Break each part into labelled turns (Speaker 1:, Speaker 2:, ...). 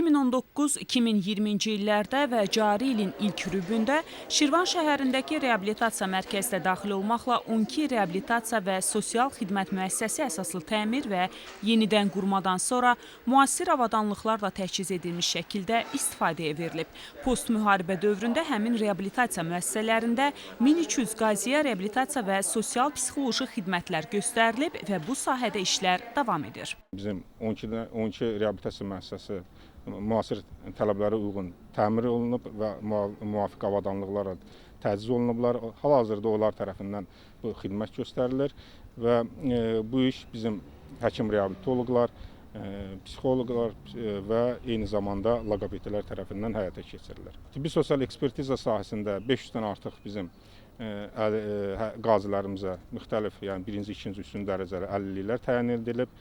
Speaker 1: 2019-2020-ci illərdə və cari ilin ilk rübündə Şirvan şəhərindəki reabilitasiya mərkəzinə daxil olmaqla 12 reabilitasiya və sosial xidmət müəssisəsi əsaslı təmir və yenidən qurmadan sonra müasir avadanlıqlarla təchiz edilmiş şəkildə istifadəyə verilib. Post müharibə dövründə həmin reabilitasiya müəssisələrində 1300 qaziyə reabilitasiya və sosial psixoloji xidmətlər göstərilib və bu sahədə işlər davam edir.
Speaker 2: Bizim 12-də 12 reabilitasiya müəssisəsi müasir tələblərə uyğun təmir olunub və müvafiq avadanlıqlarla təchiz olunublar. Hal-hazırda onlar tərəfindən bu xidmət göstərilir və e, bu iş bizim həkim reabilitoloqlar, e, psixoloqlar e, və eyni zamanda loqopedlər tərəfindən həyata keçirilir. Tibbi sosial ekspertiza sahəsində 500-dən artıq bizim qazilərimizə müxtəlif, yəni birinci, ikinci, üçüncü dərəcəli əlilliklər təyin edilib.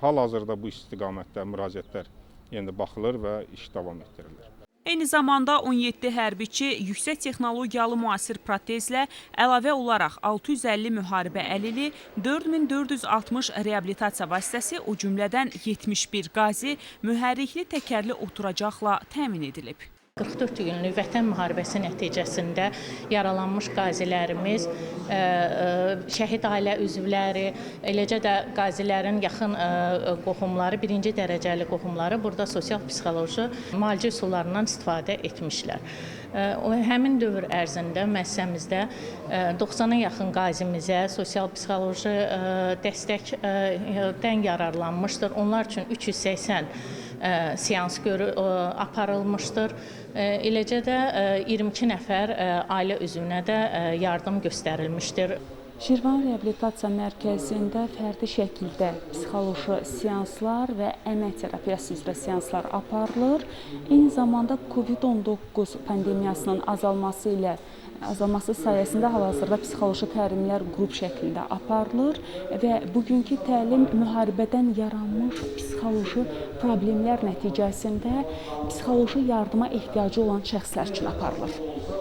Speaker 2: Hal-hazırda bu istiqamətdə müraciətlər yenə baxılır və iş davam etdirilir.
Speaker 1: Eyni zamanda 17 hərbiçi yüksək texnologiyalı müasir protezlə əlavə olaraq 650 müharibə əlili, 4460 reabilitasiya vasitəsi, o cümlədən 71 qazi mühərrikli təkərli oturacaqla təmin edilib.
Speaker 3: 44 günlük vətən müharibəsi nəticəsində yaralanmış qazilərimiz, ə, ə, şəhid ailə üzvləri, eləcə də qazilərin yaxın ə, qohumları, birinci dərəcəli qohumları burada sosial-psixoloji müalicə üsullarından istifadə etmişlər. Həmin dövr ərzində müəssisəmizdə ə, 90-a yaxın qazimizə sosial-psixoloji dəstəkdən yararlanmışdır. Onlar üçün 380 ə, seans görü ə, aparılmışdır. Ə, Eləcə də ə, 22 nəfər ə, ailə üzvünə də ə, yardım göstərilmişdir.
Speaker 4: Şirvan Reabilitasiya Mərkəzində fərdi şəkildə psixoloji seanslar və əmək terapiyası üzrə seanslar aparılır. Eyni zamanda COVID-19 pandemiyasının azalması ilə azalması sayəsində hal-hazırda psixoloji təlimlər qrup şəklində aparılır və bugünkü təlim müharibədən yaranmış psixoloji problemlər nəticəsində psixoloji yardıma ehtiyacı olan şəxslər üçün aparılır.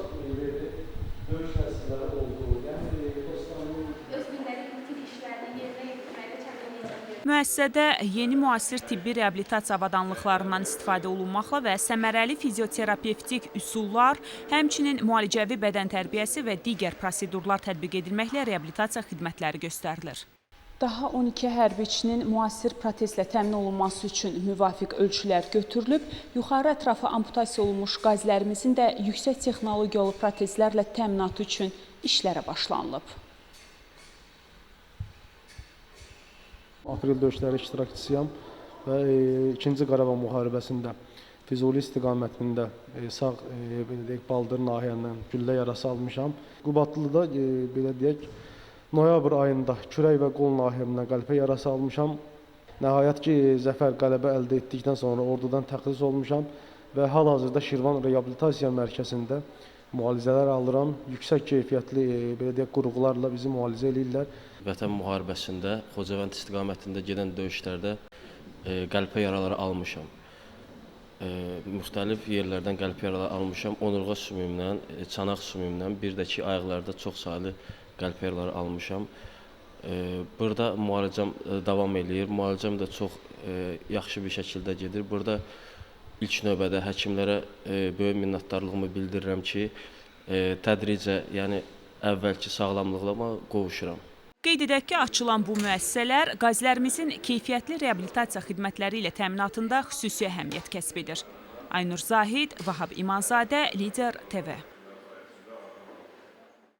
Speaker 1: Müəssisədə yeni müasir tibbi reabilitasiya avadanlıqlarından istifadə olunmaqla və səmərəli fizioterapevtik üsullar, həmçinin müalicəvi bədən tərbiyəsi və digər prosedurlar tətbiq edilməklə reabilitasiya xidmətləri göstərilir.
Speaker 4: Daha 12 hərbiçinin müasir protezlə təmin olunması üçün müvafiq ölçülər götürülüb. Yuxarı ətrafı amputasiya olunmuş qazilərimizin də yüksək texnologiyalı protezlərlə təminatı üçün işlərə başlanılıb.
Speaker 5: Aprel döyüşləri iştirakçısıyam və e, 2-ci Qarabağ müharibəsində Füzuli istiqamətində e, sağ e, belə deyək baldır nahiyəndən güllə yarası almışam. Qubadlıda e, belə deyək noyabr ayında kürək və qol nahiyəmdən qəlpə yarası almışam. Nəhayət ki, zəfər qələbə əldə etdikdən sonra ordudan təxris olmuşam və hal-hazırda Şirvan Reabilitasiya Mərkəzində müalicələr alıram. Yüksək keyfiyyətli e, belə deyək qurğularla bizi müalicə eləyirlər.
Speaker 6: Vətən müharibəsində Xocavənd istiqamətində gedən döyüşlərdə e, qəlpə yaraları almışam. E, müxtəlif yerlərdən qəlpə yaraları almışam. Onurğa sümüyümdən, e, çanaq sümüyümdən, bir də ki ayaqlarda çox saylı qəlpə yaraları almışam. E, burada müalicəm e, davam eləyir. Müalicəm də çox e, yaxşı bir şəkildə gedir. Burada ilk növbədə həkimlərə e, böyük minnətdarlığımı bildirirəm ki, e, tədricə, yəni əvvəlki sağlamlığıma qovuşuram.
Speaker 1: Qeyd edək ki, açılan bu müəssisələr qazilərimizin keyfiyyətli reabilitasiya xidmətləri ilə təminatında xüsusi əhəmiyyət kəsb edir. Aynur Zahid, Vahab İmanzadə, Lider TV.